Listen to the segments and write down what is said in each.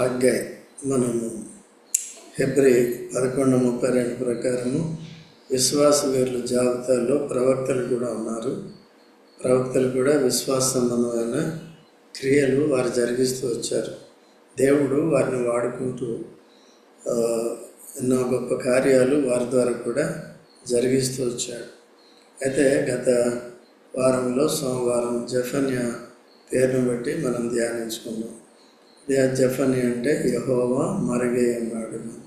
Haggai మనము ఫిబ్రవరి పదకొండు ముప్పై రెండు ప్రకారము విశ్వాస వీరుల జాబితాలో ప్రవక్తలు కూడా ఉన్నారు. ప్రవక్తలు కూడా విశ్వాస సంబంధమైన క్రియలు వారు జరిగిస్తూ వచ్చారు. దేవుడు వారిని వాడుకుంటూ ఎన్నో గొప్ప కార్యాలు వారి ద్వారా కూడా జరిగిస్తూ వచ్చాడు. అయితే గత వారంలో సోమవారం జఫన్య పేరును బట్టి మనం ధ్యానించుకున్నాం జఫని అంటే యహోవా మరుగై ఉన్నాడు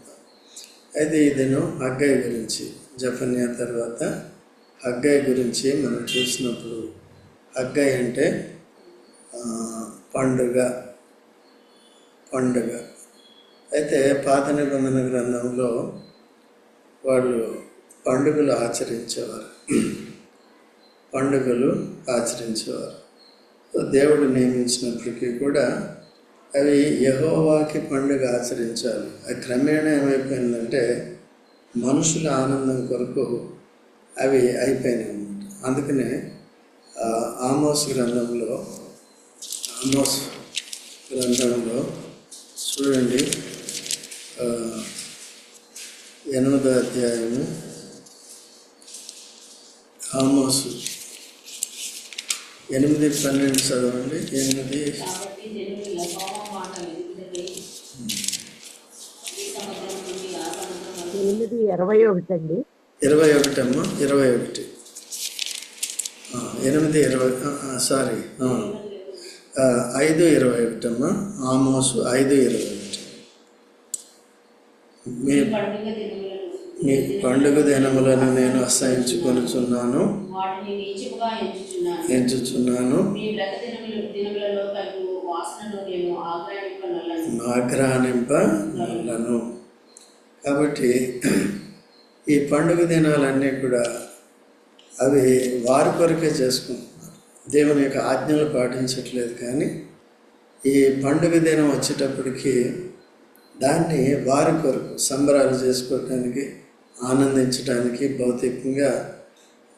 అయితే ఈ దినం హగ్గై గురించి జఫన్యా తర్వాత హగ్గై గురించి మనం చూసినప్పుడు హగ్గై అంటే పండుగ పండుగ. అయితే పాత నిబంధన గ్రంథంలో వాళ్ళు పండుగలు ఆచరించేవారు. పండుగలు ఆచరించేవారు. దేవుడు నియమించినప్పటికీ కూడా అవి యహోవాకి పండుగ ఆచరించాలి. అది క్రమేణా ఏమైపోయిందంటే మనుషుల ఆనందం కొరకు అవి అయిపోయినాయి అన్నమాట. అందుకనే ఆమోస్ గ్రంథంలో ఆమోస్ గ్రంథంలో చూడండి ఎనిమిదో అధ్యాయము ఆమోసు. ఎనిమిది పన్నెండు చదవండి. ఎనిమిది ఎనిమిది ఇరవై ఒకటి అండి ఇరవై ఒకటి అమ్మ ఇరవై ఒకటి. ఎనిమిది ఇరవై సారీ ఐదు ఇరవై ఒకటి అమ్మ ఆమోసు ఐదు ఇరవై ఒకటి. మీ పండుగ దినములను మీ పండుగ దినములను నేను అసహించుకొనుచున్నాను. ఎంచుచున్నాను. ఎంచుచున్నాను ఆగ్రహణింప నల్లను. కాబట్టి ఈ పండుగ దినాలన్నీ కూడా అవి వారి కొరకే చేసుకుంటున్నారు దేవుని యొక్క ఆజ్ఞలు పాటించట్లేదు కానీ ఈ పండుగ దినం వచ్చేటప్పటికి దాన్ని వారి కొరకు సంబరాలు చేసుకోవటానికి ఆనందించడానికి భౌతికంగా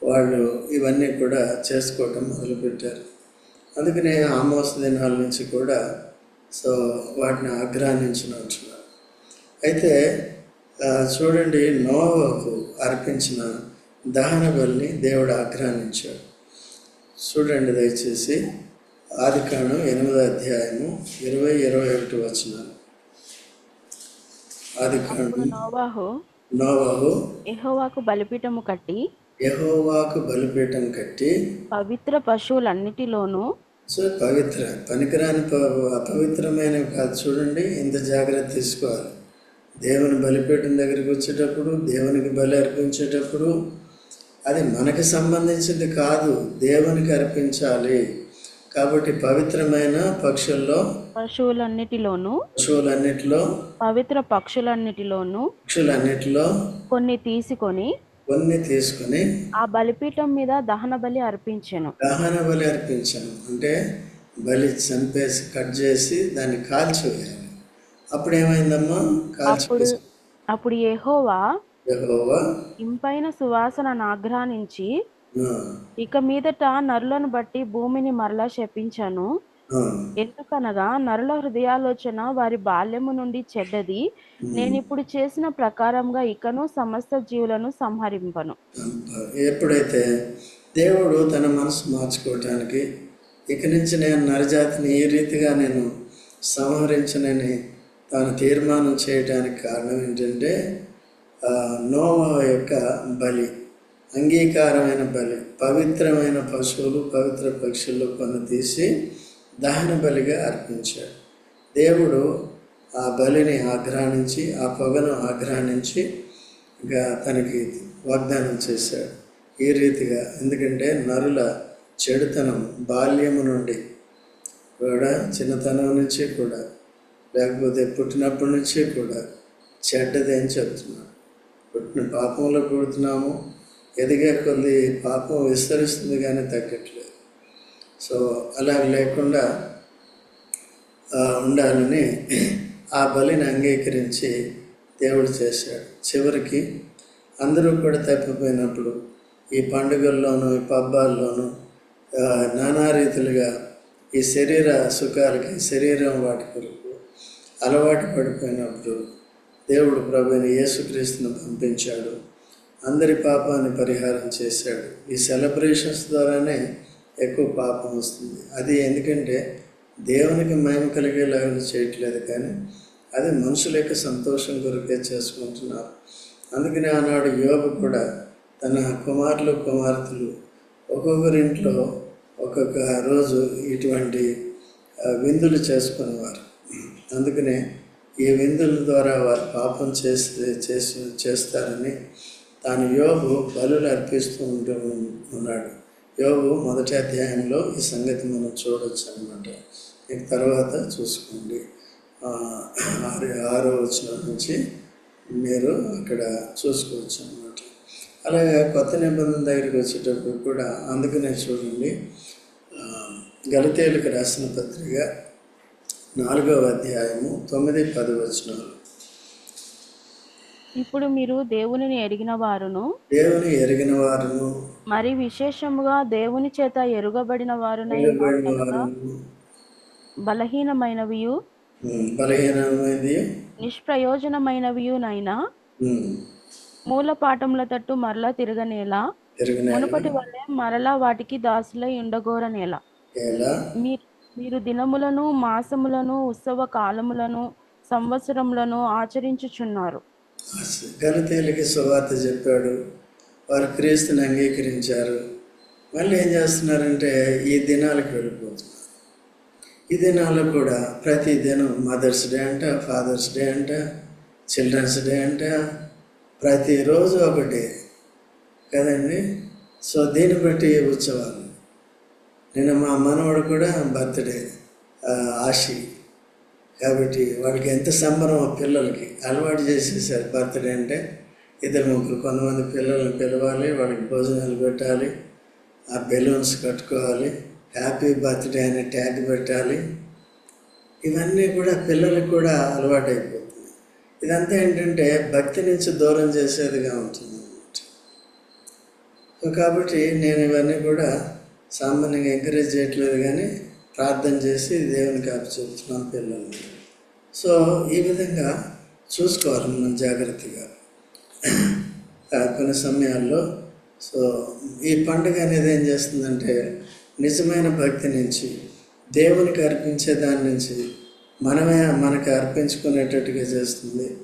వాళ్ళు ఇవన్నీ కూడా చేసుకోవటం మొదలుపెట్టారు. అందుకనే ఆమోస దినాల నుంచి కూడా సో వాటిని ఆగ్రహించిన ఉంటున్నారు అయితే చూడండి నోవకు అర్పించిన దహన బలిని దేవుడు ఆగ్రహించాడు. చూడండి దయచేసి ఆది కాండం ఎనిమిదో అధ్యాయము ఇరవై ఇరవై ఒకటి వచ్చినారు ఆది కాండం నోవాహు నోవహు యెహోవాకు బలిపీఠము కట్టి యెహోవాకు బలిపీఠం కట్టి పవిత్ర పశువులన్నిటిలోనూ సో పవిత్ర పనికిరాని అపవిత్రమైనవి కాదు చూడండి ఇంత జాగ్రత్త తీసుకోవాలి. దేవుని బలిపీఠం దగ్గరికి వచ్చేటప్పుడు దేవునికి బలి అర్పించేటప్పుడు అది మనకి సంబంధించింది కాదు దేవునికి అర్పించాలి. కాబట్టి పవిత్రమైన పక్షుల్లో పశువులన్నిటిలోనూ పశువులన్నిటిలో పవిత్ర పక్షులన్నిటిలోనూ పక్షులన్నిటిలో కొన్ని తీసుకొని కొన్ని తీసుకుని ఆ బలిపీఠం మీద దహన బలి అర్పించెను. దహన బలి అర్పించాను. అంటే బలి చంపేసి కట్ చేసి దాన్ని కాల్చివేయాలి. అప్పుడు ఏమైందమ్మా కాల్చివేసి. అప్పుడు యెహోవా యెహోవా ఇంపైన సువాసనను ఆగ్రహించి ఇక మీదట నరులను బట్టి భూమిని మరలా శపించను. ఎందుకనగా నరుల హృదయాలోచన వారి బాల్యము నుండి చెడ్డది. నేను ఇప్పుడు చేసిన ప్రకారంగా ఇకను సమస్త జీవులను సంహరింపను. ఎప్పుడైతే దేవుడు తన మనసు మార్చుకోవటానికి ఇక నుంచి నేను నరజాతిని ఈ రీతిగా నేను సంహరించనని తాను తీర్మానం చేయడానికి కారణం ఏంటంటే నోవా యొక్క బలి అంగీకారమైన బలి పవిత్రమైన పశువులు పవిత్ర పక్షుల్లో కొన్ని తీసి దహన బలిగా అర్పించాడు. దేవుడు ఆ బలిని ఆగ్రహించి ఆ పొగను ఆగ్రహించి ఇంకా తనకి వాగ్దానం చేశాడు. ఈ రీతిగా ఎందుకంటే నరుల చెడుతనం బాల్యము నుండి కూడా చిన్నతనం నుంచి కూడా లేకపోతే పుట్టినప్పటి నుంచి కూడా చెడ్డది అని చెప్తున్నాడు. పుట్టిన పాపంలో పుడుతున్నాము ఎదిగే కొద్ది పాపం విస్తరిస్తుంది కానీ తగ్గట్లేదు. సో అలా లేకుండా ఉండాలని ఆ బలిని అంగీకరించి దేవుడు చేశాడు. చివరికి అందరూ కూడా తప్పిపోయినప్పుడు ఈ పండుగల్లోనూ ఈ పబ్బాల్లోనూ నానా రీతిలుగా ఈ శరీర సుఖాలకి శరీరం వాటి కొరకు అలవాటు పడిపోయినప్పుడు దేవుడు ప్రభుని యేసుక్రీస్తును పంపించాడు. అందరి పాపాన్ని పరిహారం చేశాడు. ఈ సెలబ్రేషన్స్ ద్వారానే ఎక్కువ పాపం వస్తుంది. అది ఎందుకంటే దేవునికి మహిమ కలిగేలాగా చేయట్లేదు కానీ అది మనుషుల యొక్క సంతోషం కొరకే చేసుకుంటున్నారు. అందుకనే ఆనాడు యోగ కూడా తన కుమారులు కుమార్తెలు ఒక్కొక్కరింట్లో ఒక్కొక్క రోజు ఇటువంటి విందులు చేసుకునేవారు. అందుకనే ఈ విందుల ద్వారా వారు పాపం చేస్తే చేసి చేస్తారని తాను యోగు బలులు అర్పిస్తూ ఉంటూ ఉన్నాడు. యోగు మొదటి అధ్యాయంలో ఈ సంగతి మనం చూడొచ్చు అనమాట ఇక తర్వాత చూసుకోండి. ఆ, ఆరు ఆరో వచ్చిన నుంచి మీరు అక్కడ చూసుకోవచ్చు అనమాట అలాగే కొత్త నిబంధన దగ్గరికి వచ్చేటప్పుడు కూడా అందుకనే చూడండి. గలితేలకు రాసిన పత్రిక నాలుగవ అధ్యాయము తొమ్మిది పది వచనాలు. ఇప్పుడు మీరు దేవునిని ఎరిగిన వారును. దేవుని ఎరిగిన వారును. మరి విశేషముగా దేవుని చేత ఎరుగబడిన వారునై నిలబడిన వారును. బలహీనమైనవియు. ఉమ్, బలహీనమైనది. నిష్ప్రయోజనమైనవియునైనా. ఉమ్, మూల పాఠముల తట్టు మరలా తిరగనేలా. ఎరిగిన మునుపటి వల్లే మరలా వాటికి దాసులై ఉండగోరనేలా. ఎలా? మీరు మీరు దినములను మాసములను ఉత్సవ కాలములను సంవత్సరములను ఆచరించుచున్నారు. గలతీలకి సువార్త చెప్పాడు. వారు క్రీస్తుని అంగీకరించారు. మళ్ళీ ఏం చేస్తున్నారంటే ఈ దినాలకు వెళ్ళిపోతున్నారు. ఈ దినాల్లో కూడా ప్రతి దినం మదర్స్ డే అంట ఫాదర్స్ డే అంట చిల్డ్రన్స్ డే అంట ప్రతిరోజు ఒకటి కదండి? సో దీన్ని బట్టి ఉత్సవాలు. నిన్న మా మనవడు కూడా బర్త్డే ఆశి కాబట్టి వాళ్ళకి ఎంత సంబరం పిల్లలకి? అలవాటు చేసేసారు బర్త్డే అంటే ఇద్దరు ముగ్గురు. కొంతమంది పిల్లల్ని పిలవాలి వాళ్ళకి భోజనాలు పెట్టాలి ఆ బెలూన్స్ కట్టుకోవాలి హ్యాపీ బర్త్డే అనే ట్యాగ్ పెట్టాలి. ఇవన్నీ కూడా పిల్లలకు కూడా అలవాటు అయిపోతుంది ఇదంతా ఏంటంటే భక్తి నుంచి దూరం చేసేదిగా ఉంటుంది అన్నమాట కాబట్టి నేను ఇవన్నీ కూడా సామాన్యంగా ఎంకరేజ్ చేయట్లేదు కానీ ప్రార్థన చేసి దేవునికి అప్పచెప్తున్నాం పిల్లల్ని. సో ఈ విధంగా చూసుకోవాలి మనం జాగ్రత్తగా. కొన్ని సమయాల్లో సో ఈ పండుగ అనేది ఏం చేస్తుందంటే నిజమైన భక్తి నుంచి దేవునికి అర్పించే దాని నుంచి మనమే మనకు అర్పించుకునేటట్టుగా చేస్తుంది.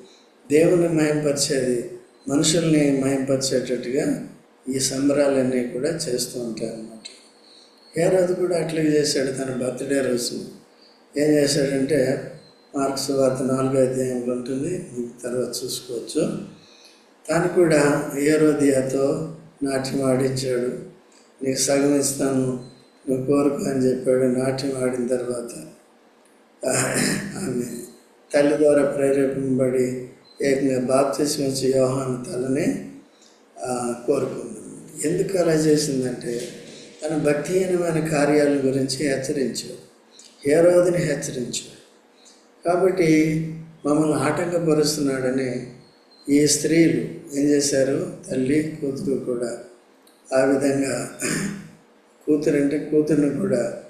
దేవుని మయంపరిచేది మనుషుల్ని మయంపరిచేటట్టుగా ఈ సంబరాలన్నీ కూడా చేస్తూ ఉంటాయి అన్నమాట హేరోదు కూడా అట్లాగే చేశాడు తన బర్త్డే రోజు. ఏం చేశాడంటే మార్క్స్ వార్త నాలుగో అధ్యాయంలో ఉంటుంది మీకు తర్వాత చూసుకోవచ్చు. తాను కూడా ఏరోదియాతో నాట్యం ఆడించాడు. నీకు సగం ఇస్తాను నువ్వు కోరుకు అని చెప్పాడు. నాట్యం ఆడిన తర్వాత ఆమె తల్లి ద్వారా ప్రేరేపింపబడి ఏకంగా బాప్తిసం వచ్చి యోహాను తలని కోరుకుంది. ఎందుకు అలా చేసిందంటే తన భక్తిహీనమైన కార్యాల గురించి హెచ్చరించు. ఏ రోజుని కాబట్టి మమ్మల్ని ఆటంకపరుస్తున్నాడని ఈ స్త్రీలు ఏం చేశారు? తల్లి కూతురు కూడా ఆ విధంగా కూతురు అంటే కూతురుని కూడా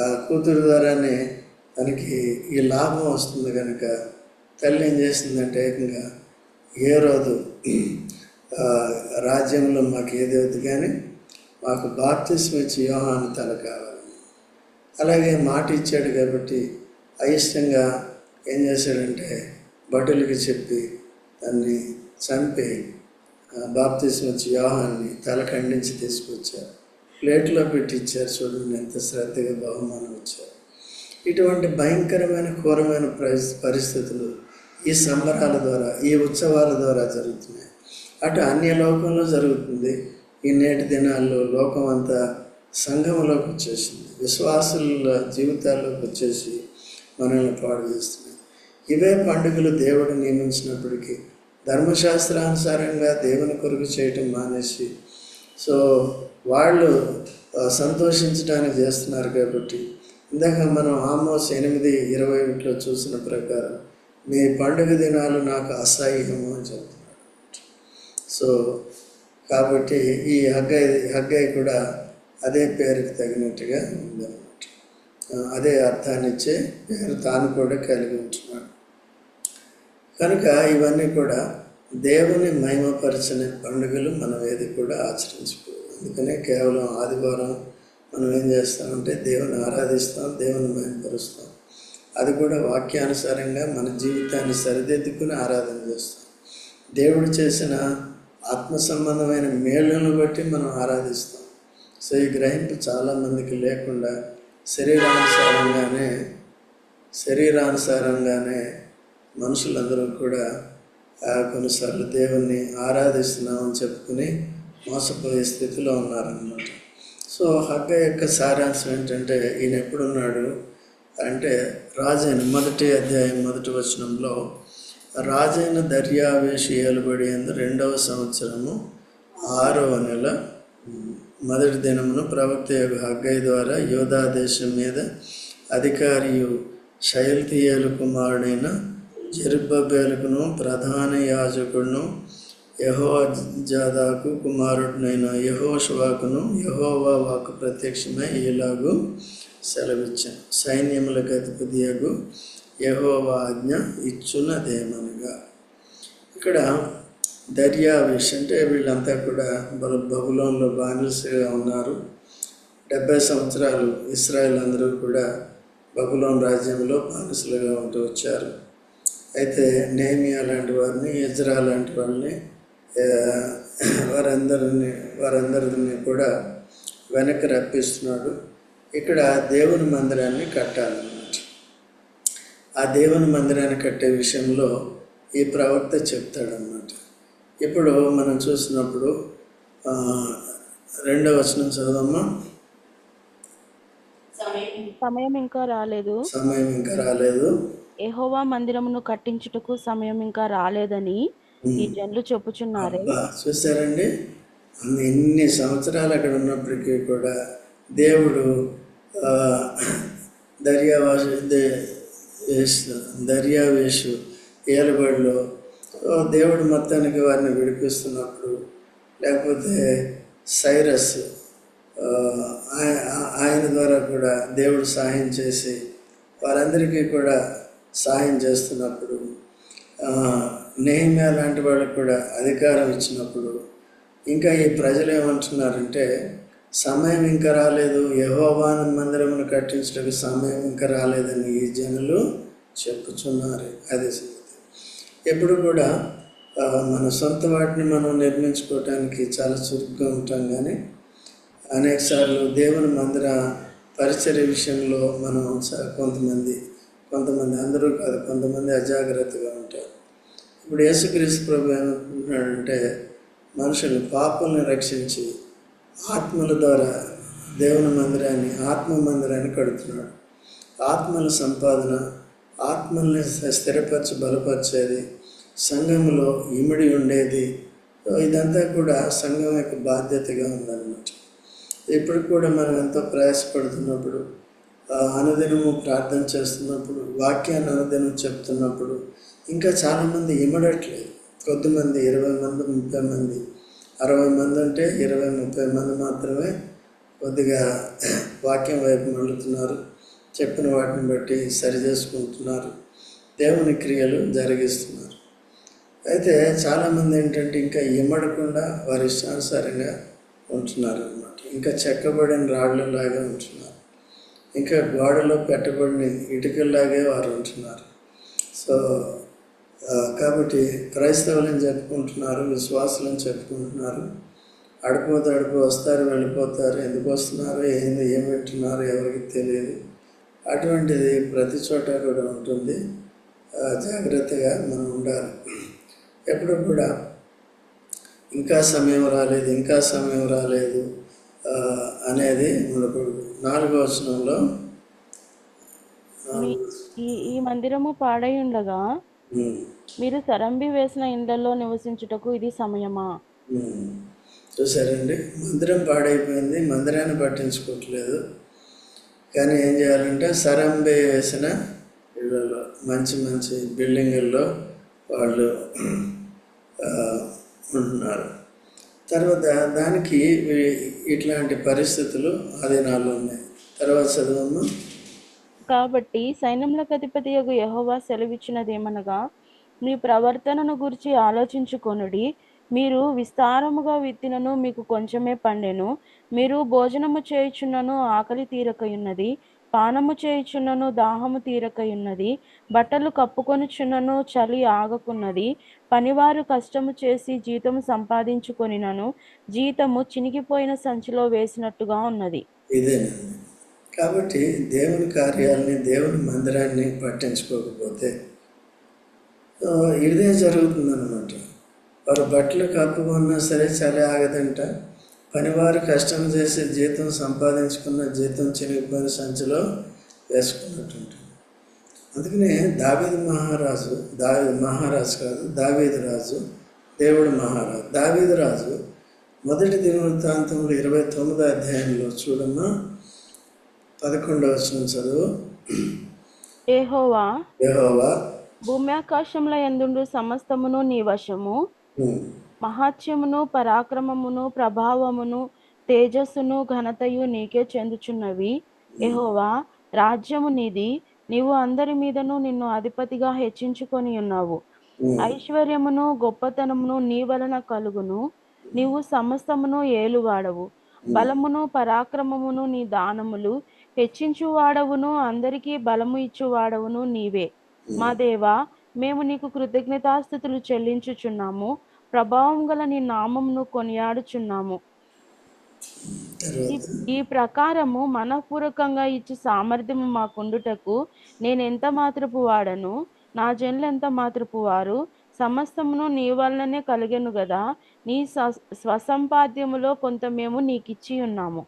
ఆ కూతురు ద్వారానే తనకి ఈ లాభం వస్తుంది కనుక తల్లి ఏం చేసిందంటే ఏకంగా ఏ రోజు రాజ్యంలో మాకు ఏది వద్దు కానీ మాకు బాప్తిస్మ ఇచ్చి యోహాను తల కావాలి. అలాగే మాట ఇచ్చాడు కాబట్టి అయిష్టంగా ఏం చేశాడంటే భటులకి చెప్పి దాన్ని చంపి బాప్తిస్మ ఇచ్చి యోహాన్ని తల ఖండించి తీసుకొచ్చారు. ప్లేట్లో పెట్టి ఇచ్చారు చూడండి ఎంత శ్రద్ధగా బహుమానం ఇచ్చారు. ఇటువంటి భయంకరమైన ఘోరమైన పరిస్థితులు ఈ సంబరాల ద్వారా ఈ ఉత్సవాల ద్వారా జరుగుతున్నాయి. అటు అన్య లోకంలో జరుగుతుంది ఈ నేటి దినాల్లో లోకం అంతా సంఘంలోకి వచ్చేసింది. విశ్వాసుల జీవితాల్లోకి వచ్చేసి మనల్ని పాడు చేస్తున్నాయి. ఇవే పండుగలు దేవుడు నియమించినప్పటికీ ధర్మశాస్త్రానుసారంగా దేవుని కొరకు చేయటం మానేసి సో వాళ్ళు సంతోషించడానికి చేస్తున్నారు కాబట్టి ఇందాక మనం ఆమోస్ ఎనిమిది ఇరవై ఒకటిలో చూసిన ప్రకారం మీ పండుగ దినాలు నాకు అసహ్యము అని చెప్తున్నాడు సో కాబట్టి ఈ హగ్గై హగ్గై కూడా అదే పేరుకి తగినట్టుగా ఉందన్నమాట. అదే అర్థాన్ని ఇచ్చే పేరు తాను కూడా కలిగి ఉంటున్నాడు. కనుక ఇవన్నీ కూడా దేవుని మహిమపరిచిన పండుగలు మనం ఏది కూడా ఆచరించుకోవాలి అందుకనే కేవలం ఆదివారం మనం ఏం చేస్తామంటే దేవుని ఆరాధిస్తాం దేవుని మహిమపరుస్తాం. అది కూడా వాక్యానుసారంగా మన జీవితాన్ని సరిదిద్దుకుని ఆరాధన చేస్తాం. దేవుడు చేసిన ఆత్మ సంబంధమైన మేళ్ళను బట్టి మనం ఆరాధిస్తాం. సో ఈ గ్రహింపు చాలామందికి లేకుండా శరీరానుసారంగానే శరీరానుసారంగానే మనుషులందరూ కూడా కొన్నిసార్లు దేవుణ్ణి ఆరాధిస్తున్నామని చెప్పుకుని మోసపోయే స్థితిలో ఉన్నారన్నమాట. సో హగ్గ యొక్క సారాంశం ఏంటంటే ఈయన ఎప్పుడున్నాడు అంటే రాజైన మొదటి అధ్యాయం మొదటి వచనంలో రాజైన దర్యావేషి ఏలుబడి ఎందు రెండవ సంవత్సరము ఆరవ నెల మొదటి దినమున ప్రవక్త యొక్క హగ్గై ద్వారా యోధా దేశం మీద అధికారియు శైల్తీయేలు కుమారుడైన జెరుబ్బేలుకును ప్రధాన యాజకుడును యహోజాదాకు కుమారుడునైన యహోషవాకును యహోవా వాకు ప్రత్యక్షమై ఇలాగూ సెలవిచ్చాను. సైన్యముల అధిపతియగు యహోవాజ్ఞ ఇచ్చున్నదేమనగా ఇక్కడ దర్యావేష్ అంటే వీళ్ళంతా కూడా బల బహుళంలో బానిసగా ఉన్నారు. డెబ్బై సంవత్సరాలు ఇస్రాయల్ అందరూ కూడా బబులోన్ రాజ్యంలో బానిసలుగా ఉంటూ వచ్చారు. అయితే నేమియా లాంటి వారిని ఇజ్రా లాంటి వాళ్ళని వారందరిని వారందరిని కూడా వెనక్కి రప్పిస్తున్నాడు. ఇక్కడ దేవుని మందిరాన్ని కట్టాలన్నమాట ఆ దేవుని మందిరాన్ని కట్టే విషయంలో ఈ ప్రవక్త చెప్తాడనమాట ఇప్పుడు మనం చూసినప్పుడు రెండవ వచనం చదవమ్మా. సమయం ఇంకా రాలేదు. సమయం ఇంకా రాలేదు. యెహోవా మందిరమును కట్టించుటకు సమయం ఇంకా రాలేదని ఈ జనులు చెప్పుచున్నారే. చూసారండి? ఎన్ని సంవత్సరాలు అక్కడ ఉన్నప్పటికీ కూడా దేవుడు దర్యావాసు వేసు దర్యావేషు ఏలుబడిలో దేవుడు మొత్తానికి వారిని విడిపిస్తున్నప్పుడు లేకపోతే సైరస్ ఆయ- ఆయన ద్వారా కూడా దేవుడు సహాయం చేసి వారందరికీ కూడా సహాయం చేస్తున్నప్పుడు నేహమ్యా లాంటి వాళ్ళకు కూడా అధికారం ఇచ్చినప్పుడు ఇంకా ఈ ప్రజలు ఏమంటున్నారంటే సమయం ఇంకా రాలేదు. యహోవాన మందిరమును కట్టించడానికి సమయం ఇంకా రాలేదని ఈ జనులు చెప్పుచున్నారు. అది సంగతి. ఎప్పుడు కూడా మన సొంత వాటిని మనం నిర్మించుకోవటానికి చాలా చురుగ్గా ఉంటాం కానీ అనేకసార్లు దేవుని మందిర పరిచర్య విషయంలో మనం కొంతమంది కొంతమంది అందరూ కాదు కొంతమంది అజాగ్రత్తగా ఉంటారు. ఇప్పుడు యేసుక్రీస్తు ప్రభు ఏమంటున్నాడంటే మనుషులు పాపల్ని రక్షించి ఆత్మల ద్వారా దేవుని మందిరాన్ని ఆత్మ మందిరాన్ని కడుతున్నాడు. ఆత్మల సంపాదన ఆత్మల్ని స్థిరపరచి బలపరిచేది సంఘంలో ఇమిడి ఉండేది. ఇదంతా కూడా సంఘం యొక్క బాధ్యతగా ఉందన్నమాట. ఇప్పుడు కూడా మనం ఎంతో ప్రయాసపడుతున్నప్పుడు ఆ, అనుదినము ప్రార్థన చేస్తున్నప్పుడు వాక్యాన్ని అనుదినం చెప్తున్నప్పుడు ఇంకా చాలామంది ఇమడట్లేదు. కొద్దిమంది ఇరవై మంది ముప్పై మంది అరవై మంది అంటే ఇరవై ముప్పై మంది మాత్రమే కొద్దిగా వాక్యం వైపు మళ్ళుతున్నారు చెప్పిన వాటిని బట్టి సరి చేసుకుంటున్నారు. దేవుని క్రియలు జరిగిస్తున్నారు. అయితే చాలామంది ఏంటంటే ఇంకా ఇమ్మడకుండా వారి ఇష్టానుసారంగా ఉంటున్నారు అన్నమాట. ఇంకా చెక్కబడిన రాళ్ళలాగా ఉంటున్నారు. ఇంకా గోడలో పెట్టబడిన ఇటుకల్లాగే వారు ఉంటున్నారు. సో కాబట్టి క్రైస్తవులని చెప్పుకుంటున్నారు విశ్వాసులని చెప్పుకుంటున్నారు. అడిపోతే అడిపో వస్తారు వెళ్ళిపోతారు. ఎందుకు వస్తున్నారు? ఏంది? ఏం వింటున్నారు? ఎవరికి తెలియదు. అటువంటిది ప్రతి చోట కూడా ఉంటుంది. జాగ్రత్తగా మనం ఉండాలి. ఎప్పుడు కూడా ఇంకా సమయం రాలేదు ఇంకా సమయం రాలేదు అనేది ఉండకూడదు నాలుగో వచనంలో ఈ మందిరము పాడై ఉండగా మీరు సరంబి వేసిన ఇండ్లలో నివసించుటకు ఇది సమయమా. చూసారండి మందిరం పాడైపోయింది. మందిరాన్ని పట్టించుకోవట్లేదు. కానీ ఏం చేయాలంటే సరంబే వేసిన ఇళ్ళలో మంచి మంచి బిల్డింగుల్లో వాళ్ళు ఉంటున్నారు. తర్వాత దానికి ఇట్లాంటి పరిస్థితులు ఆ దినాల్లో ఉన్నాయి. తర్వాత చదవమ్మా. కాబట్టి సైన్యములకు అధిపతి యగు యహోవా సెలవిచ్చినదేమనగా మీ ప్రవర్తనను గురించి ఆలోచించుకొనుడి. మీరు విస్తారముగా విత్తినను మీకు కొంచెమే పండెను. మీరు భోజనము చేయుచున్నను ఆకలి తీరకయున్నది పానము చేయుచున్నను దాహము తీరకయున్నది బట్టలు కప్పుకొనుచున్నను చలి ఆగకున్నది పనివారు కష్టము చేసి జీతము సంపాదించుకొనినను జీతము చినిగిపోయిన సంచిలో వేసినట్టుగా ఉన్నది. కాబట్టి దేవుని కార్యాలని దేవుని మందిరాన్ని పట్టించుకోకపోతే ఇదే జరుగుతుందన్నమాట. వారు బట్టలు కప్పుకున్నా సరే చలి ఆగదంట. పనివారు కష్టం చేసి జీతం సంపాదించుకున్న జీతం చినిగిపోయిన సంచిలో వేసుకున్నట్టు అందుకనే దావేది మహారాజు దావేది మహారాజు కాదు దావేది రాజు దేవుడు మహారాజు దావేది రాజు మొదటి దినవృత్తాంతంలో ఇరవై తొమ్మిదో అధ్యాయంలో చూడమ్మా. పదకొండవ చదువు ఏహోవా భూమ్యాకాశముల ఎందుండు సమస్తమును నీ వశము. మహాత్యమును పరాక్రమమును ప్రభావమును తేజస్సును ఘనతయు నీకే చెందుచున్నవి. యెహోవా రాజ్యము నీది. నీవు అందరి మీదను నిన్ను అధిపతిగా హెచ్చించుకొని ఉన్నావు. ఐశ్వర్యమును గొప్పతనమును నీ వలన కలుగును. నీవు సమస్తమును ఏలువాడవు. బలమును పరాక్రమమును నీ దానములు. హెచ్చించువాడవును అందరికీ బలము ఇచ్చువాడవును నీవే. మా దేవా మేము నీకు కృతజ్ఞతాస్థుతులు చెల్లించుచున్నాము. ప్రభావం గల నీ నామమును కొనియాడుచున్నాము. ఈ- ప్రకారము మనఃపూర్వకంగా ఇచ్చి సామర్థ్యము మాకుండుటకు నేను ఎంత మాత్రపు వాడను? నా జనులు ఎంత మాత్రపు వారు? సమస్తమును నీ వలననే కలిగెను గదా? నీ స్వ- స్వసంపాద్యములో కొంత మేము నీకిచ్చి ఉన్నాము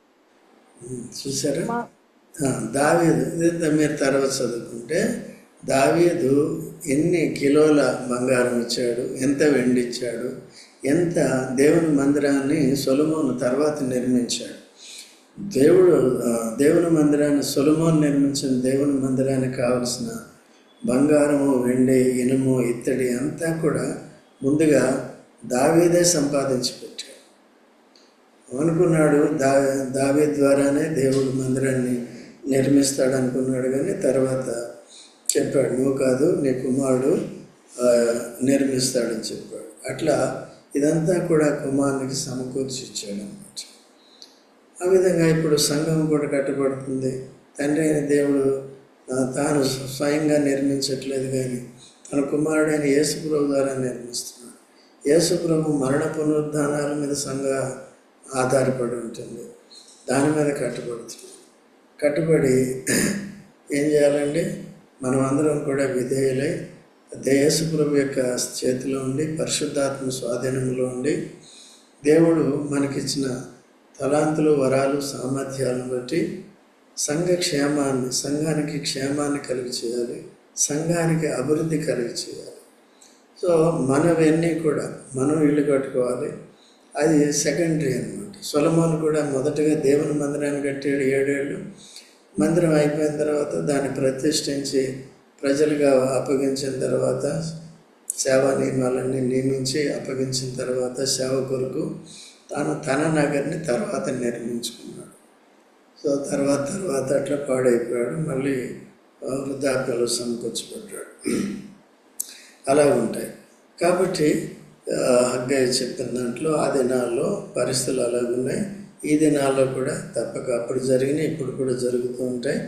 చూసారా దావీదు ఇదంతా మీరు తర్వాత చదువుకుంటే దావీదు ఎన్ని కిలోల బంగారం ఇచ్చాడు ఎంత వెండి ఇచ్చాడు ఎంత దేవుని మందిరాన్ని సొలమోను తర్వాత నిర్మించాడు. దేవుడు దేవుని మందిరాన్ని సొలమోను నిర్మించిన దేవుని మందిరానికి కావలసిన బంగారము వెండి ఇనుము ఇత్తడి అంతా కూడా ముందుగా దావీదే సంపాదించి పెట్టాడు. అనుకున్నాడు దా దావీ ద్వారానే దేవుడి మందిరాన్ని నిర్మిస్తాడు అనుకున్నాడు కానీ తర్వాత చెప్పాడు నువ్వు కాదు నీ కుమారుడు నిర్మిస్తాడని చెప్పాడు. అట్లా ఇదంతా కూడా కుమారునికి సమకూర్చి ఇచ్చాడు అన్నమాట ఆ విధంగా ఇప్పుడు సంఘం కూడా కట్టబడుతుంది. తండ్రి అయిన దేవుడు తాను స్వయంగా నిర్మించట్లేదు కానీ తన కుమారుడైన యేసుప్రభు ద్వారా నిర్మిస్తున్నాడు. యేసుప్రభు మరణ పునరుద్ధానాల మీద సంఘ ఆధారపడి ఉంటుంది. దాని మీద కట్టబడుతుంది. కట్టుబడి ఏం చేయాలండి? మనం అందరం కూడా విధేయులై యేసుప్రభు యొక్క చేతిలో ఉండి పరిశుద్ధాత్మ స్వాధీనంలో ఉండి దేవుడు మనకిచ్చిన తలాంతులు వరాలు సామర్థ్యాలను బట్టి సంఘ క్షేమాన్ని సంఘానికి క్షేమాన్ని కలిగి చేయాలి. సంఘానికి అభివృద్ధి కలిగి చేయాలి. సో మనవన్నీ కూడా మనం ఇల్లు కట్టుకోవాలి. అది సెకండరీ అనమాట సొలమోన్ కూడా మొదటగా దేవుని మందిరాన్ని కట్టాడు ఏడేళ్ళు. మందిరం అయిపోయిన తర్వాత దాన్ని ప్రతిష్ఠించి ప్రజలుగా అప్పగించిన తర్వాత సేవా నియమాలన్నీ నియమించి అప్పగించిన తర్వాత సేవ కొరకు తాను తన నగర్ని తర్వాత నిర్మించుకున్నాడు. సో తర్వాత తర్వాత అట్లా పాడైపోయాడు. మళ్ళీ వృద్ధాప్యలో సమకూర్చిపెట్టాడు అలా ఉంటాయి. కాబట్టి అగ్గయ్య చెప్పిన దాంట్లో ఆ దినాల్లో పరిస్థితులు అలాగున్నాయి ఈ దినాల్లో కూడా తప్పక అప్పుడు జరిగినాయి ఇప్పుడు కూడా జరుగుతూ ఉంటాయి.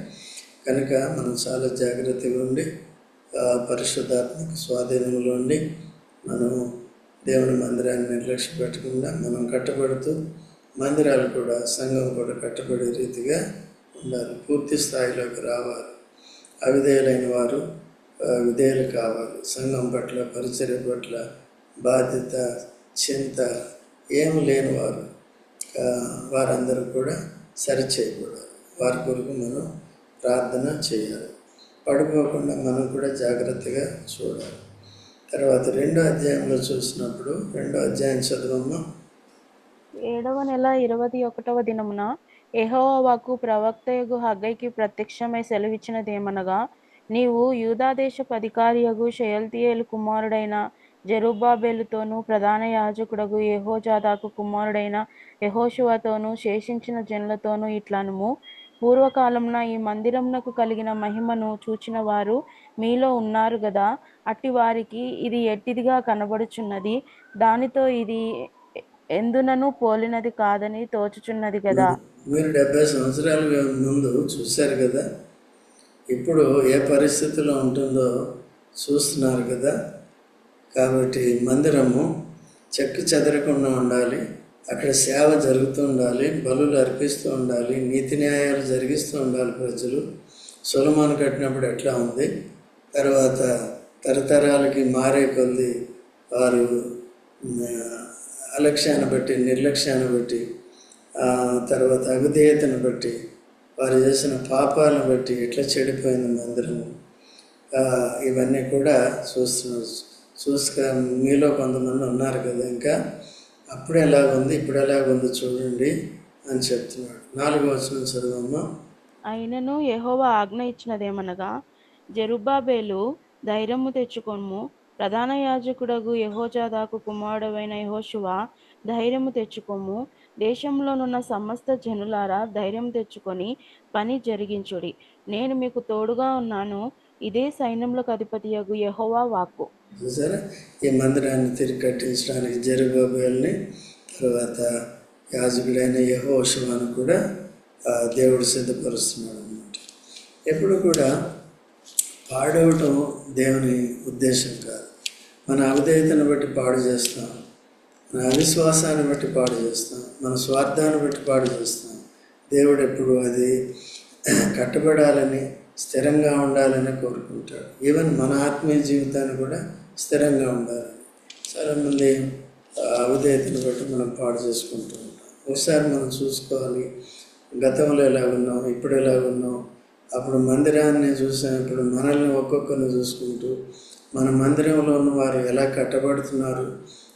కనుక మనం చాలా జాగ్రత్తగా ఉండి పరిశుద్ధాత్మక స్వాధీనంలో ఉండి మనం దేవుని మందిరాన్ని నిర్లక్ష్య పెట్టకుండా మనం కట్టబడుతూ మందిరాలు కూడా సంఘం కూడా కట్టబడే రీతిగా ఉండాలి. పూర్తి స్థాయిలోకి రావాలి. అవిధేయులైన వారు విధేయులు కావాలి. సంఘం పట్ల పరిచర్య పట్ల బాధ్యత చింత ఏం లేని వారు వారందరూ కూడా సరిచేయకూడదు. వారి కొరకు మనం ప్రార్థన చేయాలి. పడిపోకుండా మనం కూడా జాగ్రత్తగా చూడాలి. తర్వాత రెండో అధ్యాయంలో చూసినప్పుడు రెండో అధ్యాయం చదవమ్మా. ఏడవ నెల ఇరవై ఒకటవ దినమున యెహోవాకు ప్రవక్తయగు హగ్గైకి ప్రత్యక్షమై సెలవిచ్చినదేమనగా నీవు యూదాదేశపు అధికారియగు షయల్తీయేలు కుమారుడైన జెరుబ్బాబెలుతోనూ ప్రధాన యాజకుడగు యెహోజాదాకు కుమారుడైన యెహోషువతోనూ శేషించిన జనులతోనూ ఇట్లనుము. పూర్వకాలంన ఈ మందిరమునకు కలిగిన మహిమను చూచిన వారు మీలో ఉన్నారు గదా. అట్టి వారికి ఇది ఎట్టిదిగా కనబడుచున్నది? దానితో ఇది ఎందునను పోలినది కాదని తోచుచున్నది కదా మీరు డెబ్బై సంవత్సరాల ముందు చూశారు కదా ఇప్పుడు ఏ పరిస్థితిలో ఉంటుందో చూస్తున్నారు కదా కాబట్టి మందిరము చెక్కు చెదరకుండా ఉండాలి. అక్కడ సేవ జరుగుతూ ఉండాలి. బలులు అర్పిస్తూ ఉండాలి. నీతి న్యాయాలు జరిగిస్తూ ఉండాలి ప్రజలు. సులమాను కట్టినప్పుడు ఎట్లా ఉంది? తర్వాత తరతరాలకి మారే కొద్ది వారు అలక్ష్యాన్ని బట్టి నిర్లక్ష్యాన్ని బట్టి తర్వాత అవిధేయతను బట్టి వారు చేసిన పాపాలను బట్టి ఎట్లా చెడిపోయింది మందిరము? ఇవన్నీ కూడా చూస్తున్నారు చూసుక మీలో కొంతమంది ఉన్నారు కదా ఇంకా. అప్పుడు ఎలాగుంది ఇప్పుడు ఎలాగుంది చూడండి అని చెప్తున్నాడు. నాలుగో వచనం చదువమ్మా. అయినను ఎహోవా ఆజ్ఞ ఇచ్చినదేమనగా జరుబాబేలు ధైర్యము తెచ్చుకొను ప్రధాన యాజకుడగు యహోజాదాకు కుమారుడవైన యహోశువ ధైర్యము తెచ్చుకోము దేశంలోనున్న సమస్త జనులారా ధైర్యం తెచ్చుకొని పని జరిగించుడి. నేను మీకు తోడుగా ఉన్నాను. ఇదే సైన్యములకు అధిపతియగు యహోవా వాక్కు. చూసారా? ఈ మందిరాన్ని తిరిగి కట్టించడానికి జరుబాబేల్ని తర్వాత యాజకుడైన యహోషువాను కూడా దేవుడు సిద్ధపరుస్తున్నాడు అనమాట ఎప్పుడు కూడా పాడవటం దేవుని ఉద్దేశం కాదు. మన అవిధేయతను బట్టి పాడు చేస్తాం మన అవిశ్వాసాన్ని బట్టి పాడు చేస్తాం మన స్వార్థాన్ని బట్టి పాడు చేస్తాం. దేవుడు ఎప్పుడు అది కట్టబడాలని స్థిరంగా ఉండాలని కోరుకుంటాడు. ఈవెన్ మన ఆత్మీయ జీవితాన్ని కూడా స్థిరంగా ఉండాలని చాలామంది ఆ, అవిధేయతను బట్టి మనం పాడు చేసుకుంటూ ఉంటాం. ఒకసారి మనం చూసుకోవాలి గతంలో ఎలా ఉన్నాం ఇప్పుడు ఎలా ఉన్నాం. అప్పుడు మందిరాన్ని చూసాం ఇప్పుడు మనల్ని ఒక్కొక్కరిని చూసుకుంటూ మన మందిరంలో ఉన్న వారు ఎలా కట్టబడుతున్నారు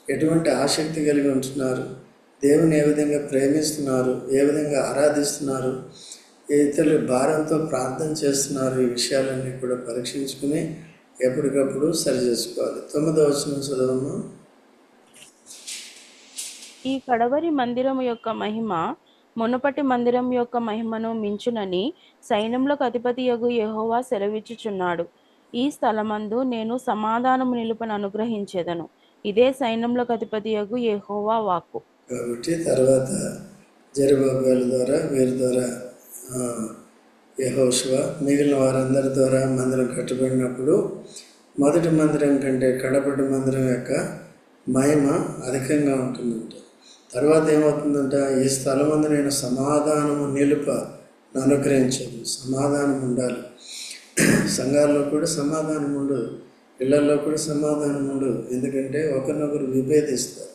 ఎటువంటి ఆసక్తి కలిగి ఉంటున్నారు దేవుని ఏ విధంగా ప్రేమిస్తున్నారు ఏ విధంగా ఆరాధిస్తున్నారు ఇతరులు భారంతో ప్రార్థన చేస్తున్నారు ఈ విషయాలన్నీ కూడా పరీక్షించుకుని ఎప్పటికప్పుడు సరి చేసుకోవాలి. తొమ్మిదో వచ్చిన చదవము ఈ కడవరి మందిరము యొక్క మహిమ మునుపటి మందిరం యొక్క మహిమను మించునని సైన్యములకు అధిపతి యగు యెహోవా సెలవిచ్చుచున్నాడు. ఈ స్థలమందు నేను సమాధానము నిలుపను అనుగ్రహించేదను. ఇదే సైన్యములకు అధిపతి యగు యెహోవా వాక్కు. కాబట్టి తర్వాత జరుబాబేల ద్వారా వీరి ద్వారా యహోశివ మిగిలిన వారందరి ద్వారా మందిరం కట్టబడినప్పుడు మొదటి మందిరం కంటే కడపటి మందిరం యొక్క మహిమ అధికంగా ఉంటుందంట. తర్వాత ఏమవుతుందంట? ఈ స్థలం అందు నేను సమాధానము నిలుప అనుగ్రహించదు సమాధానం ఉండాలి. సంఘాల్లో కూడా సమాధానం ఉండదు. ఇళ్ళలో కూడా సమాధానం ఉండదు. ఎందుకంటే ఒకరినొకరు విభేదిస్తారు.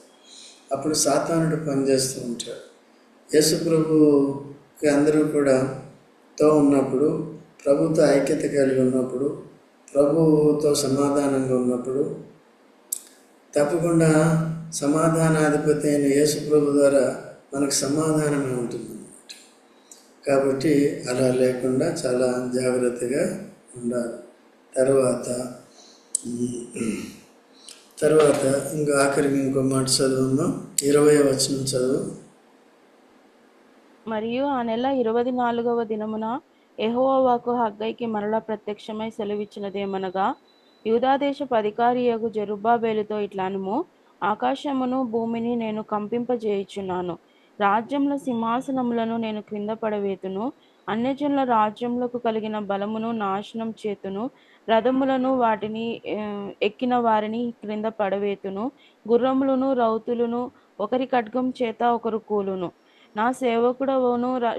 అప్పుడు సాతానుడు పనిచేస్తూ ఉంటాడు. యేసు ప్రభు అందరూ కూడా తో ఉన్నప్పుడు ప్రభుతో ఐక్యత కలిగి ఉన్నప్పుడు ప్రభువుతో సమాధానంగా ఉన్నప్పుడు తప్పకుండా సమాధానాధిపతి అయిన యేసు ప్రభు ద్వారా మనకు సమాధానమే ఉంటుంది కాబట్టి అలా లేకుండా చాలా జాగ్రత్తగా ఉండాలి. తర్వాత తర్వాత ఇంకా ఆఖరికి ఇంకో మాట చదువుందాం. ఇరవై వచనం చదువు. మరియు ఆ నెల ఇరవై నాలుగవ దినమున ఎహోవాకు హగ్గైకి మరలా ప్రత్యక్షమై సెలవిచ్చినదేమనగా యూదాదేశపు అధికారియగు జరుబాబేలుతో ఇట్లానుము ఆకాశమును భూమిని నేను కంపింపజేయుచున్నాను. రాజ్యముల సింహాసనములను నేను క్రింద పడవేతును అన్యజనుల రాజ్యములకు కలిగిన బలమును నాశనం చేతును రథములను వాటిని ఎక్కిన వారిని క్రింద పడవేతును గుర్రములను రౌతులను ఒకరి ఖడ్గం చేత ఒకరు కూలును. నా సేవకుడవును ర-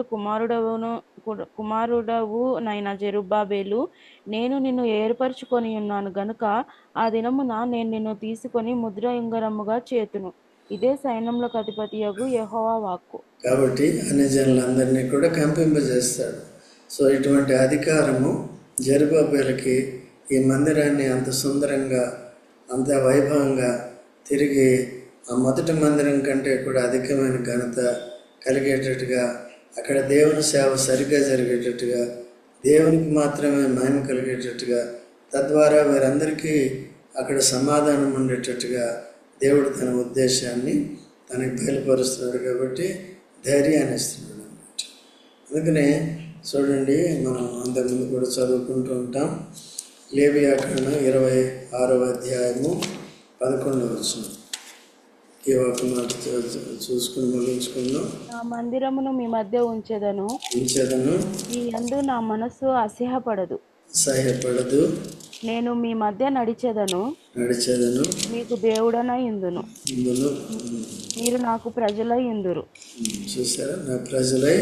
కుమారుడవును కు- కుమారుడవు నైన జెరుబ్బాబేలు. నేను నిన్ను ఏర్పరచుకొని ఉన్నాను గనుక ఆ దినమున నేను నిన్ను తీసుకొని ముద్ర ఉంగరముగా చేతును. ఇదే సైన్యములకు అధిపతియగు యహోవా వాక్కు. కాబట్టి అన్ని జనులందరినీ కూడా కంపింపజేస్తాడు. సో ఇటువంటి అధికారము జరుబాబేలకి ఈ మందిరాన్ని అంత సుందరంగా అంత వైభవంగా తిరిగి ఆ మొదటి మందిరం కంటే కూడా అధికమైన ఘనత కలిగేటట్టుగా అక్కడ దేవుని సేవ సరిగ్గా జరిగేటట్టుగా దేవునికి మాత్రమే మహిమ కలిగేటట్టుగా తద్వారా వీరందరికీ అక్కడ సమాధానం ఉండేటట్టుగా దేవుడు తన ఉద్దేశాన్ని తనకి బయలుపరుస్తున్నాడు కాబట్టి ధైర్యాన్ని ఇస్తున్నాడు అనమాట అందుకనే చూడండి మనం అంతకుముందు కూడా చదువుకుంటూ ఉంటాం. లేవియాకరణ ఇరవై ఆరవ అధ్యాయము పదకొండవ వచ్చిన చూసుకుని ముగించుకుందాం. నా మందిరమును మీ మధ్య ఉంచెదను. ఉంచేదను. ఈ యందు నా మనస్సు అసహ్యపడదు. సహాయపడదు నేను మీ మధ్య నడిచెదను. నడిచేదను. మీకు దేవుడన ఇందును ఇందులో మీరు నాకు ప్రజల ఇందురు చూసారా? నా ప్రజలై.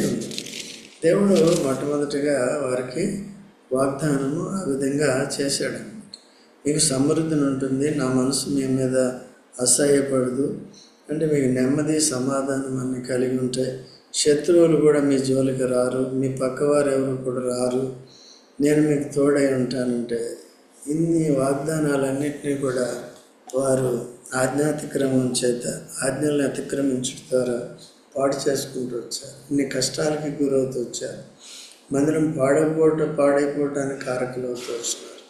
దేవుడు మొట్టమొదటిగా వారికి వాగ్దానము ఆ విధంగా చేశాడు మీకు సమృద్ధిని ఉంటుంది. నా మనసు మీ మీద అసహ్యపడదు. అంటే మీకు నెమ్మది సమాధానం అన్ని కలిగి ఉంటాయి శత్రువులు కూడా మీ జోలికి రారు మీ పక్కవారు ఎవరు కూడా రారు. నేను మీకు తోడై ఉంటానంటే ఇన్ని వాగ్దానాలన్నింటినీ కూడా వారు ఆజ్ఞాతిక్రమం చేత ఆజ్ఞల్ని అతిక్రమించడం ద్వారా పాడు చేసుకుంటూ వచ్చారు. ఇన్ని కష్టాలకి గురవుతూ వచ్చారు. మందిరం పాడైపోవటం పాడైపోవటానికి కారకులు అవుతూ వచ్చినారు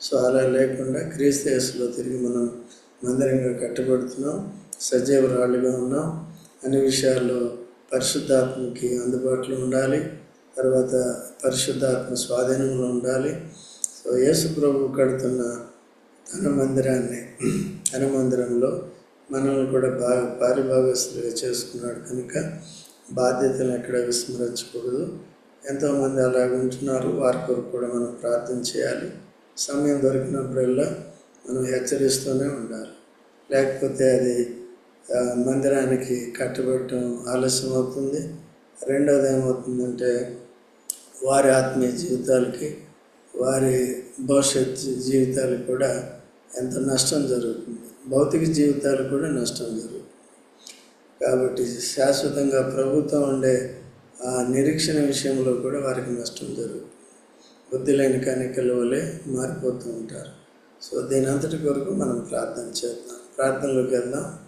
సో అలా లేకుండా క్రీస్తు తిరిగి మనం మందిరంగా కట్టబడుతున్నాం సజీవ రాళ్ళుగా ఉన్నాం. అన్ని విషయాల్లో పరిశుద్ధాత్మకి అందుబాటులో ఉండాలి. తర్వాత పరిశుద్ధాత్మ స్వాధీనంలో ఉండాలి. సో యేసు ప్రభు కడుతున్న తన మందిరాన్ని తన మందిరంలో మనల్ని కూడా బాగా పారిభాగస్తులుగా చేసుకున్నాడు కనుక బాధ్యతలను ఎక్కడ విస్మరించకూడదు. ఎంతోమంది అలాగ ఉంటున్నారు వారి కొరకు కూడా మనం ప్రార్థన చేయాలి. సమయం దొరికినప్పుడల్లా మనం హెచ్చరిస్తూనే ఉండాలి. లేకపోతే అది మందిరానికి కట్టబెట్టడం ఆలస్యం అవుతుంది. రెండవది ఏమవుతుందంటే వారి ఆత్మీయ జీవితాలకి వారి భవిష్యత్ జీవితాలకు కూడా ఎంత నష్టం జరుగుతుంది. భౌతిక జీవితాలకు కూడా నష్టం జరుగుతుంది. కాబట్టి శాశ్వతంగా ప్రభుత్వం ఉండే ఆ నిరీక్షణ విషయంలో కూడా వారికి నష్టం జరుగుతుంది. బుద్ధి లేని కనికల వలె మారిపోతూ ఉంటారు. సో దీని అంతటి కొరకు మనం ప్రార్థన చేద్దాం. ప్రార్థనలోకి వెళ్దాం.